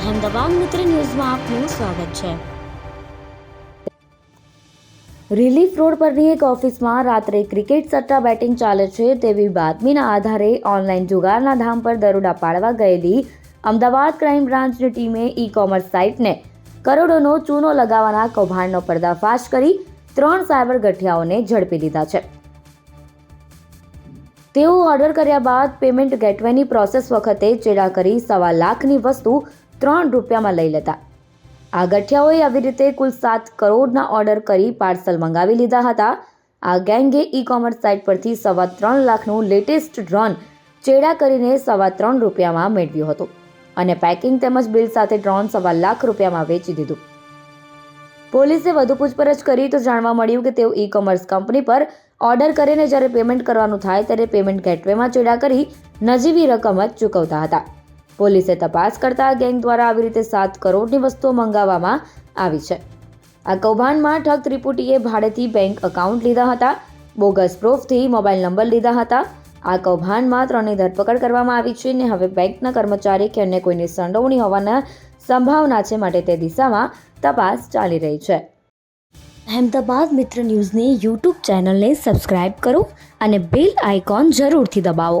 અહેમદાબાદ મિત્ર ન્યૂઝમાં આપનું સ્વાગત છે. રિલીફ રોડ પરની એક ઓફિસમાં રાત્રે ક્રિકેટ સટ્ટા બેટિંગ ચાલે છે તેવી બાતમીના આધારે ઓનલાઈન જુગારના ધામ પર દરોડા પાડવા ગયેલી અમદાવાદ ક્રાઇમ બ્રાન્ચની ટીમે ઈ કોમર્સ સાઇટને કરોડોનો ચૂનો લગાવવાના કૌભાંડનો પર્દાફાશ કરી ત્રણ સાયબર ગઠિયાઓને ઝડપી લીધા છે. તેઓ ઓર્ડર કર્યા બાદ પેમેન્ટ ગેટવેની પ્રોસેસ વખતે ચેડા કરી સવા લાખની વસ્તુ ત્રણ રૂપિયામાં લઈ લેતા. આ ગઠિયાઓએ આવી રીતે કુલ સાત કરોડના ઓર્ડર કરી પાર્સલ મંગાવી લીધા હતા. આ ગેંગે ઈ કોમર્સ સાઇટ પરથી સવા ત્રણ લાખનું લેટેસ્ટ ડ્રોન ચેડા કરીને સવા ત્રણ રૂપિયામાં મેળવ્યું હતું અને પેકિંગ તેમજ બિલ સાથે ડ્રોન સવા લાખ રૂપિયામાં વેચી દીધું. પોલીસે વધુ પૂછપરછ કરી તો જાણવા મળ્યું કે તેઓ ઈ કોમર્સ કંપની પર ઓર્ડર કરીને જ્યારે પેમેન્ટ કરવાનું થાય ત્યારે પેમેન્ટ ગેટવેમાં ચેડા કરી નજીવી રકમ જ ચૂકવતા હતા. પોલીસે તપાસ કરતા ગેંગ દ્વારા આવી રીતે સાત કરોડની વસ્તુઓ મંગાવવામાં આવી છે. આ કૌભાંડમાં ઠગ ત્રિપુટીએ ભાડેથી બેંક એકાઉન્ટ લીધા હતા, બોગસ પ્રૂફથી મોબાઈલ નંબર લીધા હતા. આ કૌભાંડમાં ત્રણની ધરપકડ કરવામાં આવી છે અને હવે બેંકના કર્મચારી કે અન્ય કોઈની સંડોવણી હોવાના સંભાવના છે માટે તે દિશામાં તપાસ ચાલી રહી છે. અહેમદાબાદ મિત્ર ન્યૂઝની યુટ્યુબ ચેનલને સબસ્ક્રાઇબ કરો અને બેલ આઇકોન જરૂરથી દબાવો.